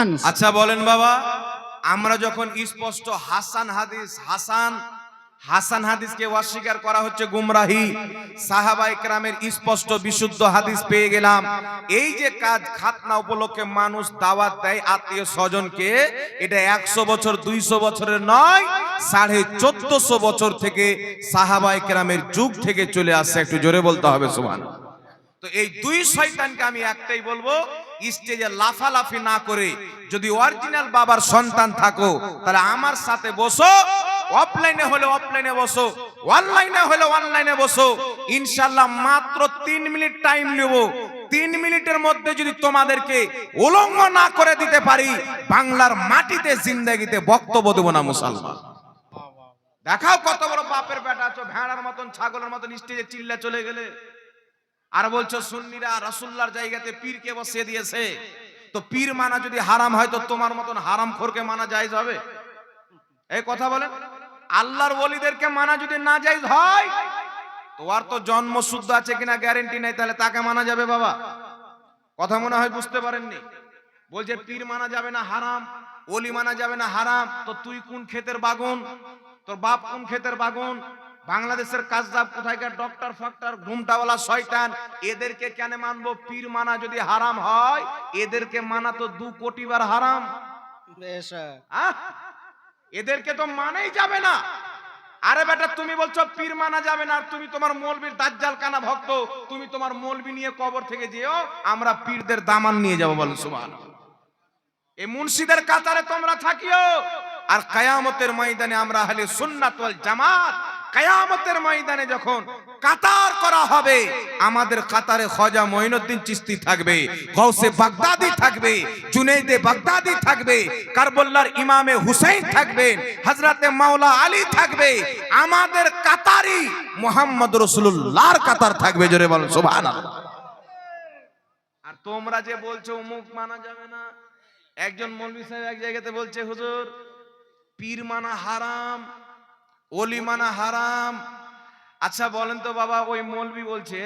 Reference আচ্ছা বলেন বাবা, আমরা যখন স্পষ্ট হাসান হাদিস, হাসান হাসান হাদিসকে অস্বীকার করা হচ্ছে গুমরাহি, সাহাবা ইকরামের স্পষ্ট বিশুদ্ধ হাদিস পেয়ে গেলাম। এই যে কাজ খাতনা উপলক্ষে মানুষ দাওয়াত দেয় আত্মীয় স্বজনকে, এটা একশো বছর, দুইশো বছরের নয়, সাড়ে চোদ্দশো বছর থেকে সাহাবা ইকরামের যুগ থেকে চলে আসছে। একটু জোরে বলতে হবে সুমান তো এই দুই শয়তানকে আমি একটাই বলব, স্টেজে লাফালাফি না করে যদি অরিজিনাল বাবার সন্তান থাকো, তাহলে আমার সাথে বসো অফলাইনে হলে অফলাইনে বসো অনলাইনে হলে অনলাইনে বসো ইনশাল্লাহ মাত্র তিন মিনিট টাইম নেব। তিন মিনিটের মধ্যে যদি তোমাদেরকে উলঙ্গ না করে দিতে পারি, বাংলার মাটিতে জিন্দাগিতে বক্তব্য দেবো না মুসলমান। দেখাও কত বড় বাপের বেটা আছো, ভেড়ার মতন, ছাগলের মতন, স্টেজে চিল্লা চলে গেলে। আর বলছো সুন্নিরা রাসুল্লার জায়গাতে পীরকে বসিয়ে দিয়েছে। তো পীর মানা যদি হারাম হয়, তো তোমার মতন হারাম খোরকে মানা জায়েজ হবে? এই কথা বলেন। আল্লাহর ওলিদেরকে মানা যদি না জায়েজ হয়, তোমার তো জন্ম শুদ্ধ আছে কিনা গ্যারেন্টি নাই, তাহলে তাকে মানা যাবে বাবা। কথা মনে হয় বুঝতে পারেননি? বলছে পীর মানা যাবে না হারাম, ওলি মানা যাবে না হারাম, তো তুই কোন ক্ষেতের বাগুন? তোর বাপ কোন ক্ষেতের বাগুন? বাংলাদেশের কাজদাব কোথায়কার ডক্টর ফক্টর ঘুমটাওয়ালা শয়তান এদেরকে কেন মানবো? পীর মানা যদি হারাম হয় এদেরকে মানা তো দু কোটি বার হারাম। এদেরকে তো মানেই যাবে না। আরে বেটা তুমি বলছো পীর মানা যাবে না আর তুমি তোমার মৌলবীর দাজ্জাল কানা ভক্ত তুমি তোমার মৌলবী নিয়ে কবর থেকে যেও আমরা পীরদের দামান নিয়ে যাব বলো সুবহান এই মুন্সিদের কাতারে তোমরা থাকিও আর কায়ামতের ময়দানে আমরা হলে সুন্নাত ওয়াল জামাত কায়ামতের ময়দানে যখন কাতার করা হবে, আমাদের কাতারে খজা মঈনুদ্দিন চিস্তি থাকবে গৌসে বাগদাদি থাকবে জুনেদে বাগদাদি থাকবে কারবল্লার ইমামে হুসাইন থাকবে, হযরতে মাওলা আলী থাকবে, আমাদের কাতারি মোহাম্মদ রসুল্লাহর কাতার থাকবে, জোরে বল সুবহানাল্লাহ। আর তোমরা যে বলছো মুখ মানা যাবে না। একজন মৌলবী সাহেব এক জায়গাতে বলছে, হুজুর, পীর মানা হারাম অলি মানা হারাম। আচ্ছা বলেন তো বাবা ওই মৌলবি বলছে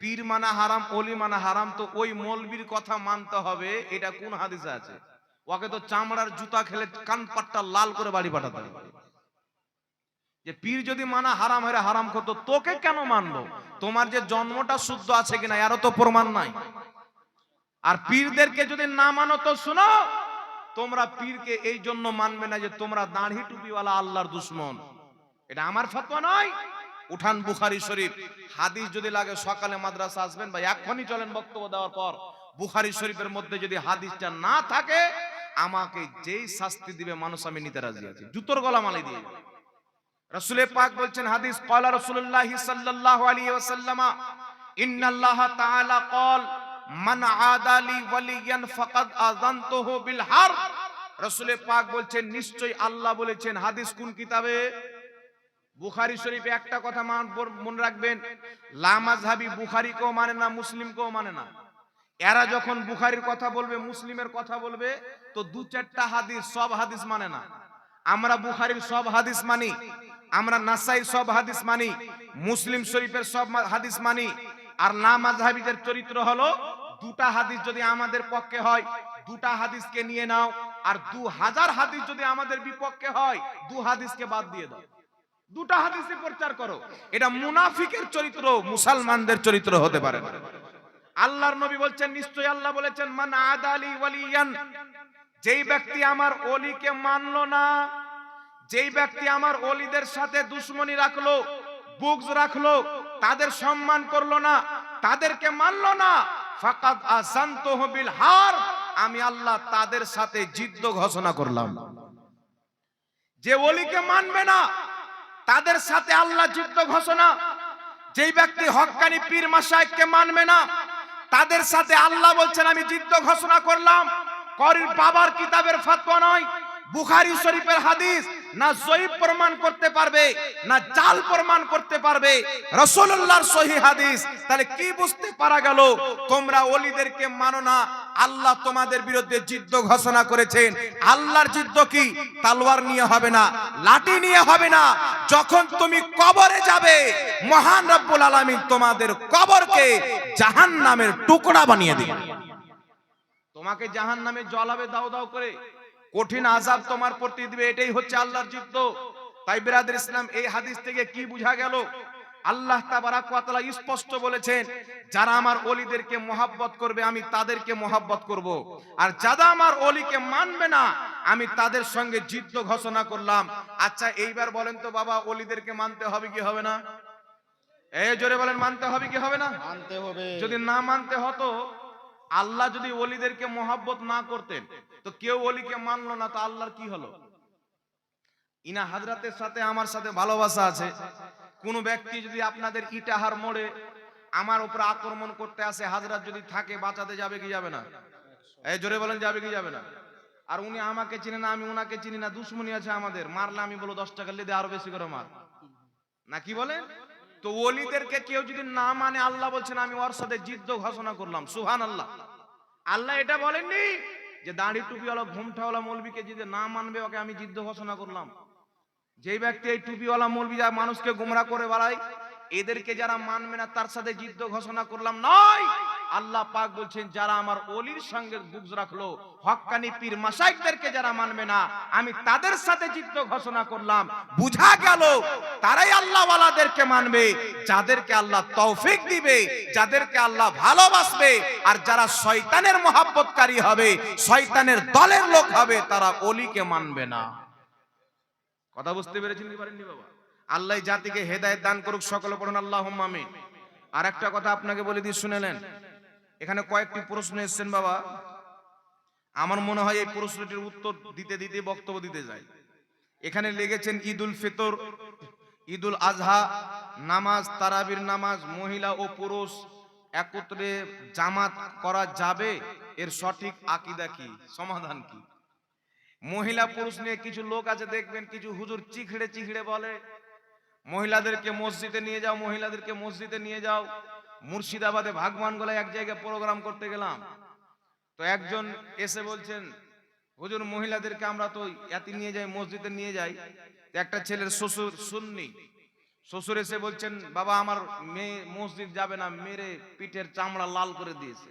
পীর মানা হারাম অলি মানা হারাম তো ওই মৌলবীর কথা মানতে হবে এটা কোন হাদিসে আছে? ওকে তো চামড়ার জুতা খেলে কান পাট্টা লাল করে বাড়ি পাঠাতে হবে। যে পীর যদি মানা হারাম হয়ে হারাম করতো তোকে কেন মানবো? তোমার যে জন্মটা শুদ্ধ আছে কিনা এরও তো প্রমাণ নাই। আর পীরদেরকে যদি না মানো তো শুনো তোমরা পীরকে এই জন্য মানবে না যে তোমরা দাঁড়ি টুপিওয়ালা আল্লাহর দুশ্মন। এটা আমার ফতোয়া নয়। উঠান বুখারি শরীফ। হাদিস যদি লাগে সকালে মাদ্রাসা আসবেন বা এখনই চলেন বক্তব্য দেওয়ার পর। বুখারি শরীফের মধ্যে যদি হাদিসটা না থাকে, আমাকে যেই শাস্তি দিবে মানুষ আমি নিতে রাজি আছি। জুতোর গলা মালি দিয়ে রসুলের পাক বলছেন হাদিস কয়লা রসুল্লাহ সাল্লাহ আলী ওসাল্লামা ইন্নাল্লাহ তাআলা কল মান আদালি ওয়ালিয়ান ফাকাদ আযানতুহু বিল হার। রসুলের পাক বলছেন, নিশ্চয়ই আল্লাহ বলেছেন, হাদিস কোন কিতাবে? বুখারী শরীফে একটা কথা মনে রাখবেন লামাজহাবি বুখারীকেও মানে না, মুসলিমকেও মানে না। এরা যখন বুখারীর কথা বলবে, মুসলিমের কথা বলবে, তো দু চারটা হাদিস, সব হাদিস মানে না। আমরা বুখারীর সব হাদিস মানি, আমরা নাসাইর সব হাদিস মানি, মুসলিম শরীফের সব হাদিস মানি। আর লামাজহাবিদের চরিত্র হলো, দুটা হাদিস যদি আমাদের পক্ষে হয়, দুটা হাদিসকে নিয়ে নাও, আর দু হাজার হাদিস যদি আমাদের বিপক্ষে হয়, দু হাদিসকে বাদ দিয়ে দাও। দুটা হাদিসে প্রচার করো। এটা মুনাফিকের চরিত্র, মুসলমানদের চরিত্র হতে পারে না। আল্লাহর নবী বলছেন, নিশ্চয়ই আল্লাহ বলেছেন, মান আদালি ওয়ালিয়ান। যেই ব্যক্তি আমার ওলিকে মানলো না, যেই ব্যক্তি আমার ওলিদের সাথে দুশ্মনী রাখল বুকস রাখল, তাদের সম্মান করল না, তাদেরকে মানলো না, ফাকাদ আসান্তহু বিল হার, আমি আল্লাহ তাদের সাথে জিদ্দ ঘোষণা করলাম। যে ওলিকে মানবে না তাদের সাথে আল্লাহ যুদ্ধ ঘোষণা। যেই ব্যক্তি হকানি পীর মাসাইককে মানবে না, তাদের সাথে আল্লাহ বলছেন, আমি যুদ্ধ ঘোষণা করলাম। করির বাবার কিতাবের ফতোয়া নয় বুখারী শরীফের হাদিস, না জয়ীব প্রমাণ করতে পারবে, না জাল প্রমাণ করতে পারবে। রাসূলুল্লাহর সহিহ হাদিস, তাহলে কি বুঝতে পারা গেল? তোমরা ওলিদেরকে মানো না, আল্লাহ তোমাদের বিরুদ্ধে যুদ্ধ ঘোষণা করেছেন। আল্লাহর যুদ্ধ কি? তালোয়ার নিয়ে হবে না, লাঠি নিয়ে হবে না। যখন তুমি কবরে যাবে, মহান রব্বুল আলামিন তোমাদের কবরকে জাহান্নামের টুকরা বানিয়ে দিবে। তোমাকে জাহান নামে জ্বলাবে দাও দাও করে। কঠিন আজাব তোমার প্রতি দিবে এটাই হচ্ছে আল্লাহর জিদ্দ তাই বিরাদের ইসলাম এই হাদিস থেকে কি বোঝা গেল? আল্লাহ তাবারাক ওয়া তাআলা স্পষ্ট বলেছেন যারা আমার ওলিদেরকে মোহাব্বত করবে আমি তাদেরকে মোহাব্বত করব। আর যারা আমার ওলিকে মানবে না আমি তাদের সঙ্গে যুদ্ধ ঘোষণা করলাম। আচ্ছা এইবার বলেন তো বাবা ওলিদেরকে মানতে হবে কি হবে না? এই জোরে বলেন মানতে হবে কি হবে না? মানতে হবে। যদি না মানতে হতো আল্লাহ যদি ওলিদেরকে মোহাব্বত না করতেন তো কেউ অলিকে মানলো না, তো আল্লাহর কি হলো? ইনা হাজরাতের সাথে আমার সাথে ভালোবাসা আছে। কোন ব্যক্তি যদি আপনাদের ইটাহার মোড়ে আমার উপর আক্রমণ করতে আসে, হাজরাত যদি থাকে, বাঁচাতে যাবে কি যাবে না? এই জোরে বলেন, যাবে কি যাবে না? আর উনি আমাকে চিনে না, আমি উনাকে চিনি না, দুশ্মনী আছে আমাদের। মারলে আমি বলো দশ টাকা লেদে আরও বেশি করে মার। না কি বলেন? তো ওলিদেরকে কেউ যদি না মানে আল্লাহ বলছেন, আমি ওর সাথে জিদ্দ ঘোষণা করলাম। সুহান আল্লাহ আল্লাহ এটা বলেননি? যে দাঁড়ি টুপিওয়ালা ঘুমটাওয়ালা মৌলবীকে যদি না মানবে, ওকে আমি যুদ্ধ ঘোষণা করলাম। যেই ব্যক্তি এই টুপিওয়ালা মৌলবী যা মানুষকে গুমরা করে বেড়ায়, এদেরকে যারা মানবে না, তার সাথে জিদ্দ ঘোষণা করলাম নয়! আল্লাহ পাক বলছেন, যারা আমার অলির সঙ্গে বুঝ রাখল, হক্কানি পীর মাসাইকদেরকে যারা মানবে না, আমি তাদের সাথে জিদ্দ ঘোষণা করলাম। বুঝা গেল, তারাই আল্লাহওয়ালাদেরকে মানবে, যাদেরকে আল্লাহ তৌফিক দিবে, যাদেরকে আল্লাহ ভালোবাসবে, আর যারা শয়তানের মহাব্বতকারী হবে, শয়তানের দলের লোক হবে, তারা অলিকে মানবে না। কথা বুঝতে পেরেছেন কি পারেননি বাবা? আল্লাহ জাতিকে হেদায়েত দান করুক, সকলে পড়ুন আল্লাহ আর একটা কথা আপনাকে বলে দিয়ে শুনেলেন এখানে কয়েকটি প্রশ্ন এসেছেন বাবা। আমার মনে হয় এই প্রশ্নটির উত্তর দিতে দিতে বক্তব্য দিতে যায় এখানে লেগেছেন ঈদুল ফিতর, ঈদুল আজহা, নামাজ, তারাবির নামাজ, মহিলা ও পুরুষ একত্রে জামাত করা যাবে? এর সঠিক আকিদা কি? সমাধান কি? মহিলা পুরুষ নিয়ে কিছু লোক আছে, দেখবেন কিছু হুজুর চিখড়ে চিখড়ে বলে, মহিলাদেরকে মসজিদে নিয়ে যাও, মহিলাদেরকে মসজিদে নিয়ে যাও। মুর্শিদাবাদে ভাগবান গলায় এক জায়গায় প্রোগ্রাম করতে গেলাম। তো একজন এসে বলছেন, হুজুর, মহিলাদেরকে আমরা তো এত নিয়ে যাই, মসজিদে নিয়ে যাই। একটা ছেলের শ্বশুর শুননি শ্বশুর এসে বলছেন, বাবা, আমার মেয়ে মসজিদ যাবে না, মেরে পিঠের চামড়া লাল করে দিয়েছে।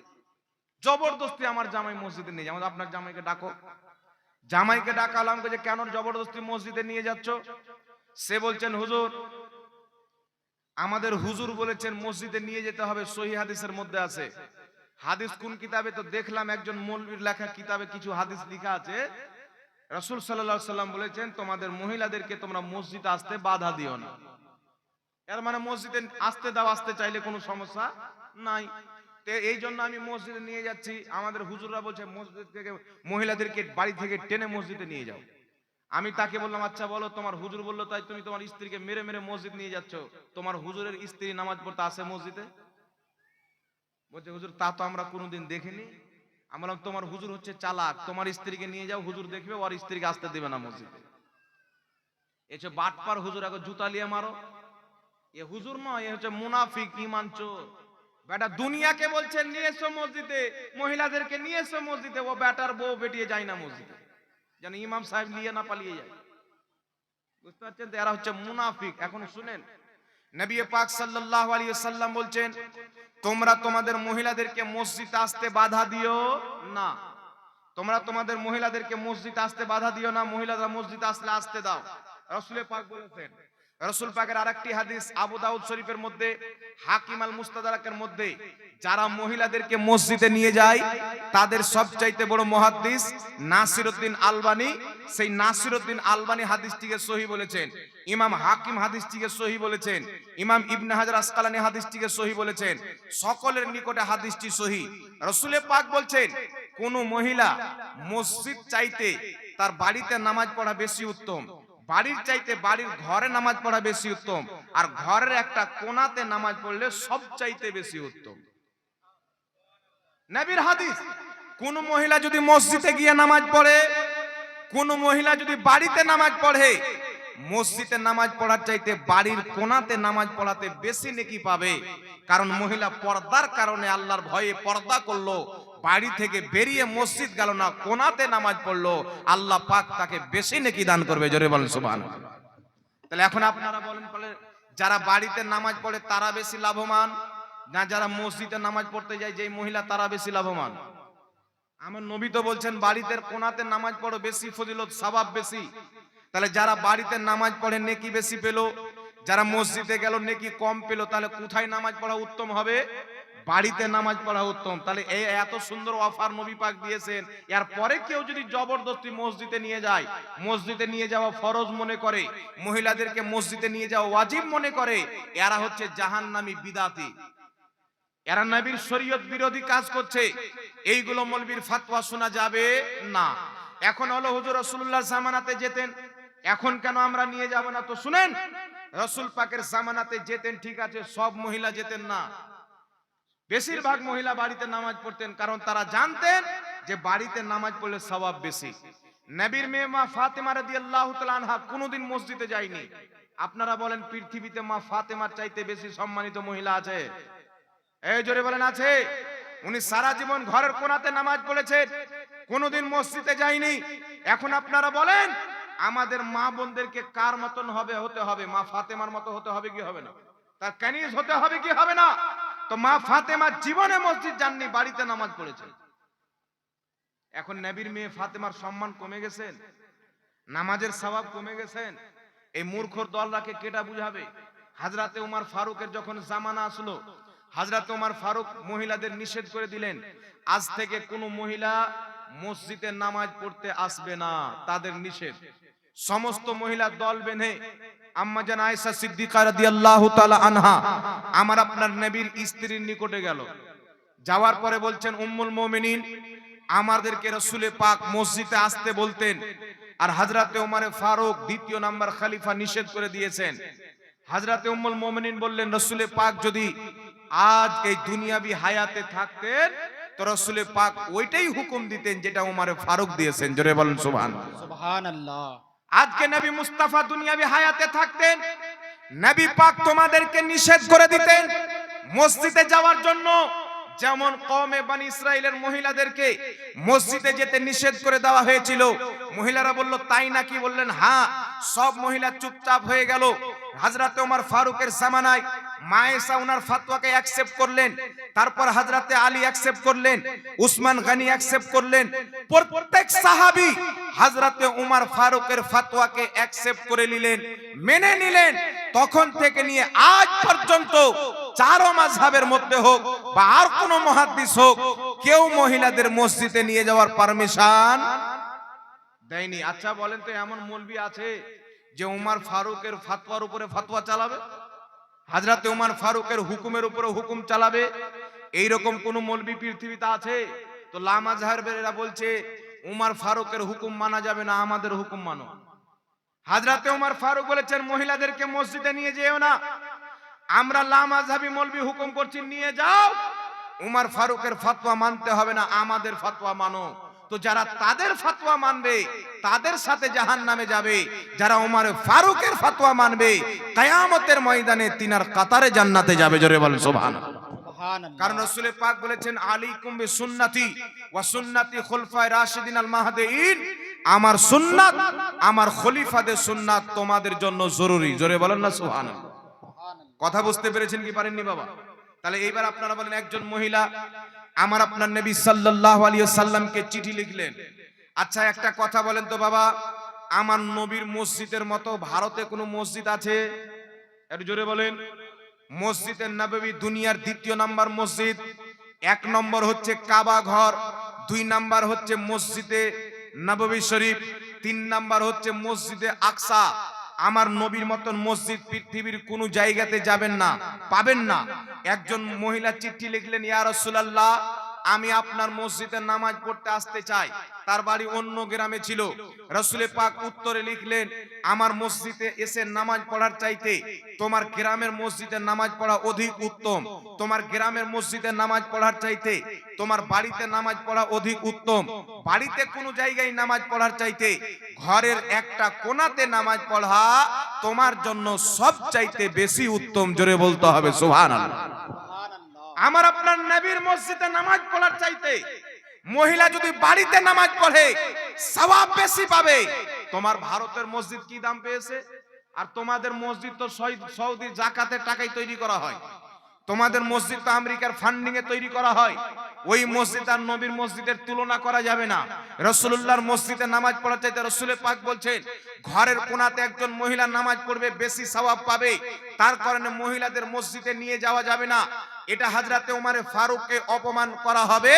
জবরদস্তি আমার জামাই মসজিদে নিয়ে যাও। আপনার জামাইকে ডাকো। জামাইকে ডাকালাম যে কেন জবরদস্তি মসজিদে নিয়ে যাচ্ছ? সে বলছেন, হুজুর আমাদের হুজুর বলেছেন, মসজিদে নিয়ে যেতে হবে, সহি হাদিসের মধ্যে আছে। হাদিস কোন কিতাবে? তো দেখলাম একজন মৌলবীর লেখা কিতাবে কিছু হাদিস লেখা আছে। রাসূল সাল্লাম বলেছেন, তোমাদের মহিলাদেরকে তোমরা মসজিদে আসতে বাধা দিও না। এর মানে মসজিদে আসতে দাও, আসতে চাইলে কোনো সমস্যা নাই। এই জন্য আমি মসজিদে নিয়ে যাচ্ছি। আমাদের হুজুররা বলছে, মসজিদ থেকে মহিলাদেরকে বাড়ি থেকে টেনে মসজিদে নিয়ে যাও। আমি তাকে বললাম আচ্ছা বলো, তোমার হুজুর বলল, তাই তুমি তোমার স্ত্রীকে মেরে মেরে মসজিদ নিয়ে যাচ্ছ। তোমার হুজুরের স্ত্রী নামাজ পড়তে আসে মসজিদে? বলছে, হুজুর, তা তো আমরা কোনোদিন দেখিনি। আমরা তোমার হুজুর হচ্ছে চালাক। তোমার স্ত্রীকে নিয়ে যাও, হুজুর দেখবে, ওর স্ত্রীকে আসতে দেবে না মসজিদে। এসে বাটপার হুজুর আগে জুতা লিয়ে মারো। এ হুজুর নয়, এ হচ্ছে মুনাফিক, ইমান চোর। বেটা, দুনিয়াকে বলছেন নিয়ে এসো মসজিদে। মহিলাদেরকে নিয়ে এসো মসজিদে। ও বেটার বউ বেটিয়ে যায় না মসজিদে। যেন ইমাম সাহেব নিয়ে না পালিয়ে যায়। বুঝতে পারছেন তো? এরা হচ্ছে মুনাফিক। এখন শুনেন, নবী পাক সাল্লাল্লাহু আলাইহি সাল্লাম বলছেন, তোমরা তোমাদের মহিলাদেরকে মসজিদে আসতে বাধা দিও না। তোমরা তোমাদের মহিলাদেরকে মসজিদে আসতে বাধা দিও না। মহিলাদের মসজিদে আসলে আসতে দাও। রাসূলের পাক বলেছেন রাসূল পাকের আরেকটি হাদিস আবু দাউদ শরীফের মধ্যে, হাকিম আল মুস্তাদরাকের মধ্যে, যারা মহিলাদেরকে মসজিদে নিয়ে যায়, তাদের সবচাইতে বড় মুহাদ্দিস নাসিরউদ্দিন আলবানি। সেই নাসিরউদ্দিন আলবানি হাদিসটিকে সহি বলেছেন, ইমাম হাকিম হাদিসটিকে সহি বলেছেন, ইমাম ইবনে হাজার আসকালানি হাদিসটিকে সহি বলেছেন, সকলের নিকটে হাদিসটি সহি। রসুলে পাক বলছেন, কোন মহিলা মসজিদ চাইতে তার বাড়িতে নামাজ পড়া বেশি উত্তম। বাড়ির চাইতে বাড়ির ঘরে নামাজ পড়া বেশি উত্তম, আর ঘরের একটা কোনাতে নামাজ পড়লে সব চাইতে বেশি উত্তম। নবীর হাদিস, কোন মহিলা যদি মসজিদে গিয়ে নামাজ পড়ে, কোন মহিলা যদি বাড়িতে নামাজ পড়ে, মসজিদে নামাজ পড়ার চাইতে বাড়ির কোনাতে নামাজ পড়াতে বেশি নেকি পাবে। কারণ মহিলা পর্দার কারণে আল্লাহর ভয়ে পর্দা করল বাড়ি থেকে বেরিয়ে মসজিদ গেল না, কোনাতে নামাজ পড়ল, আল্লাহ পাক তাকে বেশি নেকি দান করবে, জোরে বলেন সুবহানাল্লাহ। তাহলে এখন আপনারা বলেন বলে যারা বাড়িতে নামাজ পড়ে তারা বেশি লাভবান, না যারা মসজিদে নামাজ পড়তে যায়, যেই মহিলা তারা বেশি লাভবান? আমার নবী তো বলছেন, বাড়িতে কোনাতে নামাজ পড়ো, বেশি ফজিলত সবাব বেশি। তাহলে যারা বাড়িতে নামাজ পড়ে, নেকি বেশি পেল, যারা মসজিদে গেল, নেকি কম পেল, তাহলে কোথায় নামাজ পড়া উত্তম হবে? বাড়িতে নামাজ পড়া উত্তম। তাহলে এই এত সুন্দর অফার নবী পাক দিয়েছেন। এর পরে কেউ যদি জবরদস্তি মসজিদে নিয়ে যায়, মসজিদে নিয়ে যাওয়া ফরজ মনে করে, মহিলাদেরকে মসজিদে নিয়ে যাওয়া ওয়াজিব মনে করে, এরা হচ্ছে জাহান্নামী বিদাতি। এরা নবীর শরীয়ত বিরোধী কাজ করছে। এইগুলো মলবির ফাতোয়া শোনা যাবে? না। এখন হলো হুজুর রাসূলুল্লাহ জামানাতে যেতেন। এখন কেন আমরা নিয়ে যাব না? তো শুনেন, রসুল পাকের জামানাতে যেতেন, ঠিক আছে, সব মহিলা যেতেন না। বেশিরভাগ মহিলা বাড়িতে নামাজ পড়তেন কারণ তারা জানতেন যে বাড়িতে নামাজ পড়লে সওয়াব বেশি। নবীর মেয়ে মা ফাতেমা রাদিয়াল্লাহু তাআলা আনহা কোনোদিন মসজিদে যায়নি। আপনারা বলেন পৃথিবীতে মা ফাতেমার চাইতে বেশি সম্মানিত মহিলা আছে? এই জোরে বলেন আছে। উনি সারা জীবন ঘরের কোনাতে নামাজ পড়েছেন কোনোদিন মসজিদে যায়নি। এখন আপনারা বলেন আমাদের মা বোনদেরকে কার মতন হবে হতে হবে? মা ফাতেমার মতো হতে হবে কি হবে না? তার কানিজ হতে হবে কি হবে না? তো মা ফাতেমা জীবনে মসজিদ যাননি, বাড়িতে নামাজ পড়েছেন এখন নবীর মেয়ে ফাতেমার সম্মান কমে গেছেন নামাজের স্বভাব কমে গেছেন এই মূর্খর দলরাকে কেটা বুঝাবে? হাজরাতে উমার ফারুকের যখন জামানা আসলো, হাজরাতে উমার ফারুক মহিলাদের নিষেধ করে দিলেন, আজ থেকে কোনো মহিলা মসজিদে নামাজ পড়তে আসবে না, তাদের নিষেধ। সমস্ত মহিলা দল বেঁধে আম্মা জান আয়েশা সিদ্দিকা রাদিয়াল্লাহু তাআলা আনহা, আমার আপনার নবীর স্ত্রীর নিকটে গেল। যাওয়ার পরে বলছেন, উম্মুল মুমিনিন, আমাদেরকে পাক মসজিদে আসতে বলতেন। আর হাজরাতে ওমারে ফারুক দ্বিতীয় নাম্বার খলিফা নিষেধ করে দিয়েছেন। হাজরাতে উম্মুল মুমিনিন বললেন, রসুলে পাক যদি আজ এই দুনিয়াবি হায়াতে থাকতেন, তো রসুলে পাক ওইটাই হুকুম দিতেন যেটা উমারে ফারুক দিয়েছেন। জোরে বলেন, সুবহানাল্লাহ। সুবহান আল্লাহ আজকে নবী মুস্তাফা দুনিয়াবি হায়াতে থাকতেন, নবী পাক তোমাদেরকে নিষেধ করে দিতেন মসজিদে যাওয়ার জন্য। যেমন কওমে বানি ইসরাইলের মহিলাদেরকে মসজিদে যেতে নিষেধ করে দেওয়া হয়েছিল। মহিলারা বলল, তাই নাকি? বললেন হ্যাঁ সব মহিলা চুপচাপ হয়ে গেল। হাজরাতে ওমর ফারুকের জামানায় মায়েশা ওনার ফাতোয়াকে অ্যাকসেপ্ট করলেন, তারপর হাজরাতে আলী অ্যাকসেপ্ট করলেন, উসমান গনি অ্যাকসেপ্ট করলেন। প্রত্যেক সাহাবী হাজরাতে উমার ফারুকের ফাতোয়াকে অ্যাকসেপ্ট করে নিলেন, মেনে নিলেন। তখন থেকে নিয়ে আজ পর্যন্ত চারো মাযহাবের মধ্যে হোক বা আর কোন মুহাদ্দিস হোক, কেউ মহিলাদের মসজিদে নিয়ে যাওয়ার পারমিশন দেয়নি। আচ্ছা বলেন তো এমন মৌলবি আছে যে উমার ফারুকের ফাতোয়ার উপরে ফাতোয়া চালাবে? হাজরাতে উমার ফারুকের হুকুমের উপরে হুকুম চালাবে। এইরকম কোন মলবি পৃথিবীতে আছে? তো লামা জাহারবেরা বলছে উমার ফারুকের হুকুম মানা যাবে না, আমাদের হুকুম মানো। হাজরাতে উমার ফারুক বলেছেন, মহিলাদেরকে মসজিদে নিয়ে যেও না। আমরা লামা লামাজহাবি মলবি হুকুম করছি, নিয়ে যাও। উমার ফারুকের ফতোয়া মানতে হবে না, আমাদের ফতোয়া মানো। তো যারা তাদের ফতোয়া মানবে তাদের সাথে জাহান নামে যাবে। যারা উমার ফারুকের ফতোয়া মানবে কায়ামতের ময়দানে তিনার কাতারে জান্নাতে যাবে। জোরে বলেন আল্লাহ কারণ রসুল পাক বলেছেন আলাইকুম বিসুন্নতি ওয়া সুন্নতি খুলফায়ে রাশিদিন আল আমার সুন্নাত আমার খলিফাদের সুন্নাত তোমাদের জন্য জরুরি। জোরে বলেন না কথা বুঝতে পেরেছেন কি পারেননি বাবা? তাহলে এইবার আপনারা বলেন একজন মহিলা আমার আপনার নবী সাল্লাল্লাহু আলাইহি সাল্লামকে চিঠি লিখলেন। আচ্ছা একটা কথা বলেন তো বাবা, আমার নবীর মসজিদের মতো ভারতে কোনো মসজিদ আছে? একটু জোরে বলেন। মসজিদের নববী দুনিয়ার দ্বিতীয় নাম্বার মসজিদ, এক নম্বর হচ্ছে কাবা ঘর, দুই নাম্বার হচ্ছে মসজিদে নববী শরীফ, তিন নাম্বার হচ্ছে মসজিদে আকসা। আমার নবীর মতন মসজিদ পৃথিবীর কোন জায়গাতে যাবেন না, পাবেন না। একজন মহিলা চিঠি লিখলেন, ইয়া রাসূলুল্লাহ আমি আপনার মসজিদে নামাজ পড়তে আসতে চাই। তার বাড়ি অন্য গ্রামে ছিল। রসুলে পাক উত্তরে লিখলেন, আমার মসজিদে এসে নামাজ পড়ার চাইতে তোমার গ্রামের মসজিদে নামাজ পড়া অধিক উত্তম। তোমার গ্রামের মসজিদে নামাজ পড়ার চাইতে তোমার বাড়িতে নামাজ পড়া অধিক উত্তম। বাড়িতে কোনো জায়গায় নামাজ পড়ার চাইতে ঘরের একটা কোনাতে নামাজ পড়া তোমার জন্য সব চাইতে বেশি উত্তম। জোরে বলতে হবে, সুবহানাল্লাহ। আমার আপনার নবীর মসজিদে নামাজ পড়ার চাইতে মহিলা যদি বাড়িতে নামাজ পড়ে, সওয়াব বেশি পাবে। তোমার ভারতের মসজিদ কি দাম পেয়েছে? আর তোমাদের মসজিদ তো সৌদি জাকাতের টাকায় তৈরি করা হয়। তোমাদের মসজিদ তো আমেরিকার ফান্ডিং এ তৈরি করা হয়। ওই মসজিদ আর নবীর মসজিদের তুলনা করা যাবে না। রসুল্লাহর মসজিদে নামাজ পড়া চাইতে রসুলের পাক বলছেন, ঘরের কোনাতে একজন মহিলা নামাজ পড়বে, বেশি সওয়াব পাবে। তার কারণে মহিলাদের মসজিদে নিয়ে যাওয়া যাবে না। এটা হাজরাতে উমারে ফারুককে অপমান করা হবে।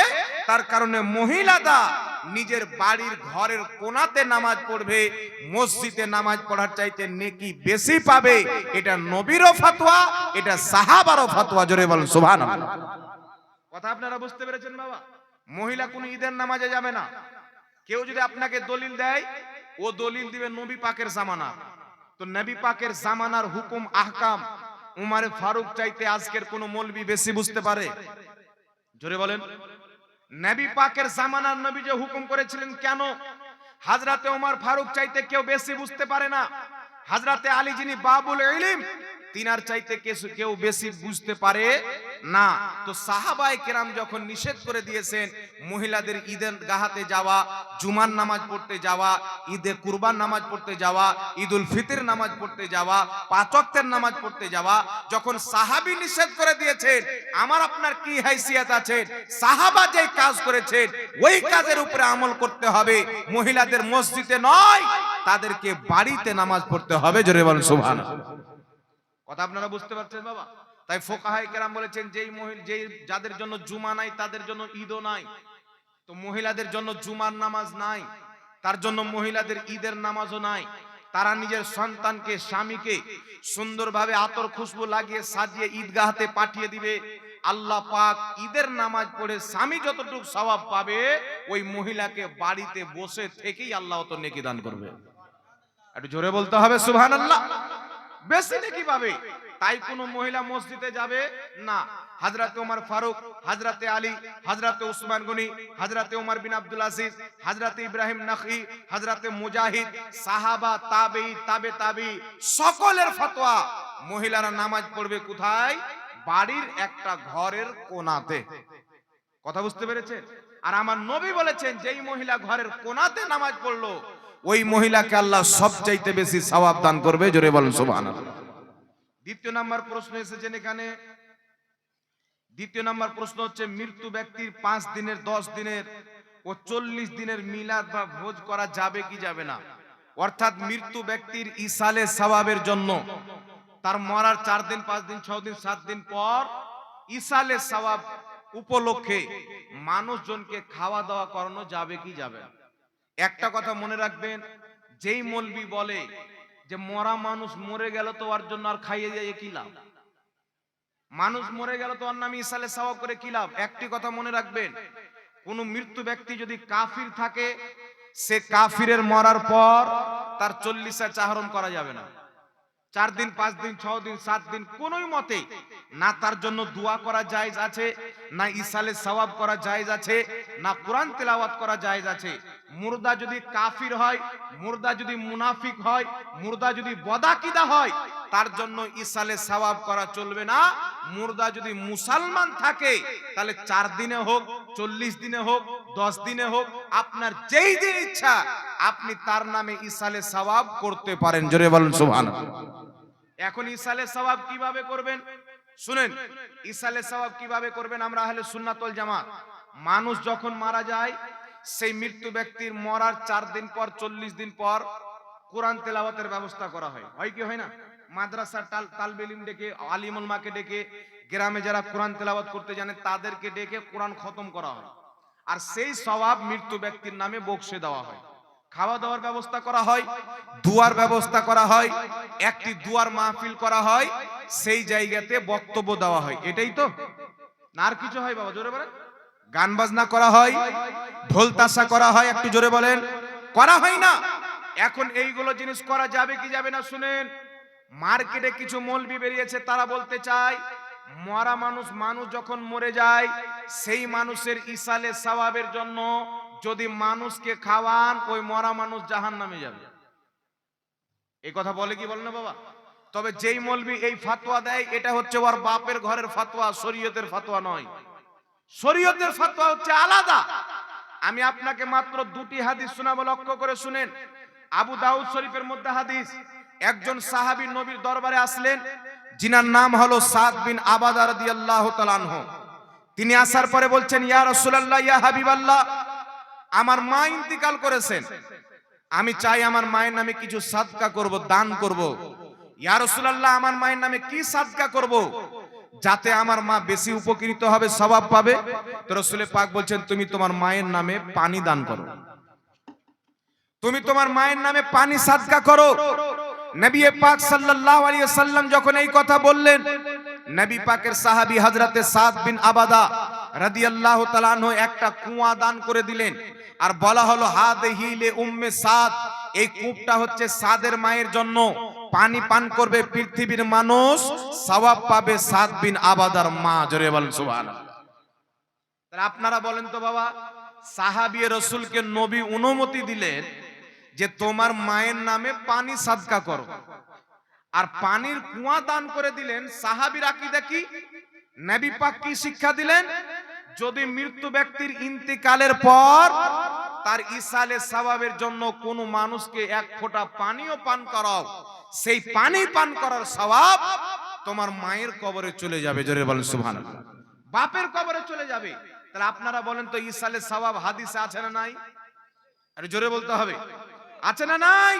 তার কারণে মহিলাদা নিজের বাড়ির ঘরের কোনাতে নামাজ পড়বে। মসজিদে নামাজ পড়ার চাইতে নেকি বেশি পাবে। এটা নবীরও ফাতোয়া, এটা সাহাবারও ফাতোয়া, জোরে বলেন, সুবহানাল্লাহ। কথা আপনারা বুঝতে পেরেছেন বাবা? মহিলা কোনো ঈদের নামাজে যাবে না। কেউ যদি আপনাকে দলিল দেয়, ও দলিল দিবে নবী পাকের জামানা তো নবী পাকের জামানার হুকুম, আহকাম। উমারে ফারুক চাইতে আজকের কোন মলবি বেশি বুঝতে পারে? জোরে বলেন। নবী পাকের জামানার নবী যে হুকুম করেছিলেন কেন? হাজরাতে উমার ফারুক চাইতে কেউ বেশি বুঝতে পারে না। হাজরাতে আলী যিনি বাবুল ইলিম তিনার চাইতে কেউ বেশি বুঝতে পারে না। তো সাহাবায়ে কেরাম যখন নিষেধ করে দিয়েছেন, মহিলাদের ঈদের গাহাতে যাওয়া, জুমার নামাজ পড়তে যাওয়া, ঈদে কুরবান নামাজ পড়তে যাওয়া, ঈদুল ফিতর নামাজ পড়তে যাওয়া পাঁচক্তের নামাজ পড়তে যাওয়া, যখন সাহাবি নিষেধ করে দিয়েছেন, আমার আপনার কি হাইসিয়াত আছে? সাহাবা যে কাজ করেছেন, ওই কাজের উপরে আমল করতে হবে। মহিলাদের মসজিদে নয়, তাদেরকে বাড়িতে নামাজ পড়তে হবে, জোরে বলেন সুবহানাল্লাহ। কথা আপনারা বুঝতে পারছেন, বাবা? তাই ফোকাহাই কেরাম বলেছেন, যেই মহিলা যেই যাদের জন্য জুমা নাই, তাদের জন্য ঈদও নাই। তো মহিলাদের জন্য জুমার নামাজ নাই, তার জন্য মহিলাদের ঈদের নামাজও নাই। তারা নিজের সন্তানকে, স্বামীকে সুন্দরভাবে আতর খুশবু লাগিয়ে সাজিয়ে ঈদগাহতে পাঠিয়ে দিবে। আল্লাহ পাক ঈদের নামাজ পড়ে স্বামী যতটুকু সওয়াব পাবে, ওই মহিলাকে বাড়িতে বসে থেকেই আল্লাহ তো নেকি দান করবে। একটু জোরে বলতে হবে, সুবহানাল্লাহ। বেশি নাকি পাবে তাই কোন মহিলা মসজিদে যাবে? না। হাজরাতে ওমর ফারুক, হাজরাতে আলী, হাজরাতে উসমান গনি, হাজরাতে ওমর বিন আব্দুল আজিজ, হাজরাতে ইব্রাহিম নাকি হাজরাতে মুজাহিদ, সাহাবা তাবেই তাবে তাবি সকলের ফতোয়া। মহিলারা নামাজ পড়বে কোথায়? বাড়ির একটা ঘরের কোনাতে। কথা বুঝতে পেরেছেন? আর আমার নবী বলেছেন, যেই মহিলা ঘরের কোনাতে নামাজ পড়ল ওই মহিলাকে আল্লাহ সবচাইতে বেশি সওয়াব দান করবে, জোরে বলেন সুবহানাল্লাহ। দ্বিতীয় নাম্বার প্রশ্ন এসেছেন এখানে। দ্বিতীয় নাম্বার প্রশ্ন হচ্ছে, মৃত্যু ব্যক্তির পাঁচ দিনের, দশ দিনের ও চল্লিশ দিনের মিলাদ বা ভোজ করা যাবে কি যাবে না? অর্থাৎ মৃত্যু ব্যক্তির ইসালে সওয়াবের জন্য। তার মরার চার দিন, পাঁচ দিন, ছ দিন, সাত দিন পর ইসালে সওয়াব উপলক্ষে মানুষজনকে খাওয়া দাওয়া করানো যাবে কি যাবে না? একটা কথা মনে রাখবেন, যেই মলবি বলে যে মরা মানুষ মরে গেল তো ওর জন্য আর খাইয়ে দিয়ে কি লাভ? মানুষ মরে গেল তো ওর নামে ইসালে সওয়াব করে কি লাভ? একটি কথা মনে রাখবেন, কোন মৃত্যু ব্যক্তি যদি কাফির থাকে, সে কাফিরের মরার পর তার চল্লিশা চাহরণ করা যাবে না। চার দিন, পাঁচ দিন, ছ দিন, সাত দিন, কোনোই মতে না তার জন্য দোয়া করা জায়েজ আছে, না ইসালে সওয়াব করা জায়েজ আছে, না কোরআন তেলাওয়াত করা জায়েজ আছে। মুর্দা যদি কাফির হয়, মুর্দা যদি মুনাফিক হয়, মুর্দা যদি বদাকিদা হয়, তার জন্য ইসালে সওয়াব করা চলবে না। মুর্দা যদি মুসলমান থাকে, তাহলে চার দিনে হোক, চল্লিশ দিনে হোক, দশ দিনে হোক, আপনার যেই দিন ইচ্ছা, আপনি তার নামে ইসালে সওয়াব করতে পারেন। জোরে বলেন, সুবহানাল্লাহ। এখন ইসালে সওয়াব কীভাবে করবেন? শুনেন ইসালে সওয়াব কীভাবে করবেন আমরা আহলে সুন্নাতুল জামাত? মানুষ যখন মারা যায়, সেই মৃত্যু ব্যক্তির মরার চার দিন পর, চল্লিশ দিন পর কোরআন তেলাওয়াতের ব্যবস্থা করা হয়। হয় কি হয় না? মাদ্রাসার তাল তালবেলিম ডেকে, আলিমুল মাকে ডেকে, গ্রামে যারা কোরআন তেলাওয়াত করতে জানে, তাদেরকে ডেকে কোরআন খতম করা হয়। আর সেই স্বভাব মৃত্যু ব্যক্তির নামে বকশে দেওয়া হয়। খাওয়া দাওয়ার ব্যবস্থা করা হয়, দুয়ার ব্যবস্থা করা হয়, একটি দুয়ার মাহফিল করা হয়, সেই জায়গাতে বক্তব্য দেওয়া হয়। এটাই তো। না আর কিছু হয় বাবা, জোরে বলেন। গান বাজনা করা হয়, ঢোল তাসা করা হয়, একটু জোরে বলেন। করা হয় না। এখন এইগুলো জিনিস করা যাবে কি যাবে না, শুনেন। মার্কেটে কিছু মৌলবি বেরিয়েছে, তারা বলতে চায়, মরা মানুষ মানুষ যখন মরে যায়, সেই মানুষের ইসালে, সওয়াবের জন্য যদি মানুষকে খাওয়ান, ওই মরা মানুষ জাহান নামে যাবে। এই কথা বলে কি বলে না বাবা? তবে যেই মলবি এই ফাতোয়া দেয়, এটা হচ্ছে ওর বাপের ঘরের ফাতোয়া শরীয়তের ফাতোয়া নয়। শরীয়তের ফাতোয়া হচ্ছে আলাদা। আমি আপনাকে মাত্র দুটি হাদিস শোনাবো, লক্ষ্য করে শুনেন। আবু দাউদ শরীফের মধ্যে হাদিস, একজন সাহাবী নবীর দরবারে আসলেন যিনার নাম হলো সাদ বিন আবাদা রাদিয়াল্লাহু তাআলা আনহু। তিনি আসার পরে বলছেন, ইয়া রাসূলুল্লাহ, ইয়া হাবিবাল্লাহ আমার মা ইন্তিকাল করেছেন। আমি চাই আমার মায়ের নামে কিছু সাদকা করব, দান করব। ইয়া রাসূলুল্লাহ, আমার মায়ের নামে কি সাদকা করব? যাতে আমার মা বেশি উপকৃত হবে সওয়াব পাবে। তো রাসূলে পাক বলছেন, তুমি তোমার মায়ের নামে পানি দান করো। তুমি তোমার মায়ের নামে পানি সাদকা করো। নবী পাক সাল্লাল্লাহু আলাইহি সাল্লাম যখন এই কথা বললেন, নবী পাকের সাহাবী হযরতে সাদ বিন আবাদা রাদিয়াল্লাহু তাআলা একটা কুয়া দান করে দিলেন। আর বলা হলো হাদেহি লে উম্মে সাদ। এই কূপটা হচ্ছে সাদের মায়ের জন্য। পানি পান করবে পৃথিবীর মানুষ, সওয়াব পাবে সাদ বিন আবাদার মা, জোরে বলেন সুবহানাল্লাহ। তাহলে আপনারা বলেন তো বাবা, সাহাবী রসুলকে নবী অনুমতি দিলেন যে তোমার মায়ের নামে পানি সাদকা করো। আর পানির কুয়া দান করে দিলেন, সাহাবীর আকীদা কি? নবী পাক কি শিক্ষা দিলেন? যদি মৃত্যু ব্যক্তির ইন্তিকালের পর তার ইসালে সওয়াবের জন্য কোন মানুষকে এক ফোঁটা পানিও পান করাও, সেই পানি পান করার সওয়াব তোমার মায়ের কবরে চলে যাবে, জোরে বলেন সুবহানাল্লাহ। বাপের কবরে চলে যাবে। তাহলে আপনারা বলেন তো ইসালে সওয়াব হাদিসে আছে না নাই? আরে জোরে বলতে হবে। আছে না নাই?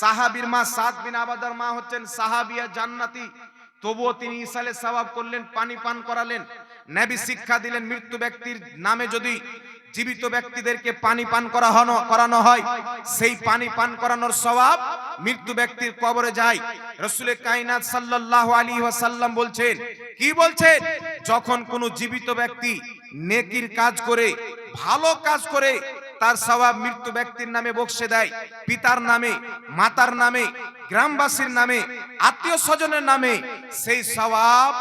সাহাবীর মা সাদ বিন আবাদার মা হচ্ছেন সাহাবিয়া জান্নাতি। তবুও তিনি ইসালে সওয়াব করলেন, পানি পান করালেন। নবী শিক্ষা দিলেন মৃত্যু ব্যক্তির নামে যদি জীবিত ব্যক্তিদেরকে পানি পান করা হনো করানো হয়, সেই পানি পান করানোর সওয়াব মৃত্যু ব্যক্তির কবরে যায়। রসুলের কায়নাত সাল্লাল্লাহু আলাইহি ওয়াসাল্লাম বলছেন, কি বলছেন? যখন কোনো জীবিত ব্যক্তি নেকির কাজ করে, ভালো কাজ করে, তার সওয়াব মৃত্যু ব্যক্তির নামে বকশে দেয়, পিতার নামে, মাতার নামে, গ্রামবাসীর নামে, আত্মীয় স্বজনের নামে, সেই সওয়াব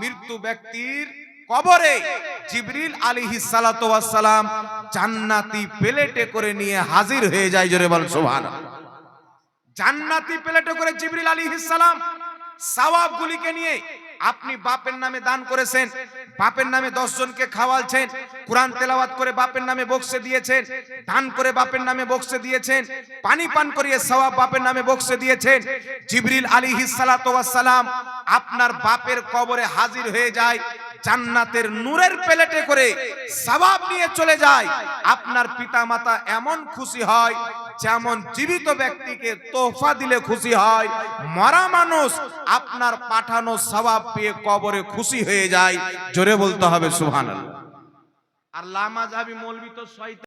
মৃত্যু ব্যক্তির কবরে জিবরিল সালাতু সালাম জান্নাতি প্লেটে করে নিয়ে হাজির হয়ে যায়, জোরে বল সুবহানাল্লাহ। জান্নাতি প্লেটে করে জিবরিল আলাইহিস সালাম সওয়াব গুলিকে নিয়ে আপনি বাপের নামে দান করেছেন, বাপের নামে জনকে খাওয়ালছেন, কোরআন তেলাওয়াত করে বাপের নামে বক্সে দিয়েছেন, দান করে বাপের নামে বক্সে দিয়েছেন, পানি পান করিয়ে সওয়াব বাপের নামে বক্সে দিয়েছেন, জিবরিল সালাতু সালাম আপনার বাপের কবরে হাজির হয়ে যায় জান্নাতের নূরের প্লেটে করে সওয়াব নিয়ে চলে যায়। আপনার পিতা মাতা এমন খুশি হয় যেমন জীবিত ব্যক্তিকে তোফা দিলে খুশি হয়। মরা মানুষ আপনার পাঠানো সবাব পেয়ে কবরে খুশি হয়ে যায়। জোরে বলতে হবে, সুবহানাল্লাহ। আর লামা যাবি মৌলবি তো শয়তান।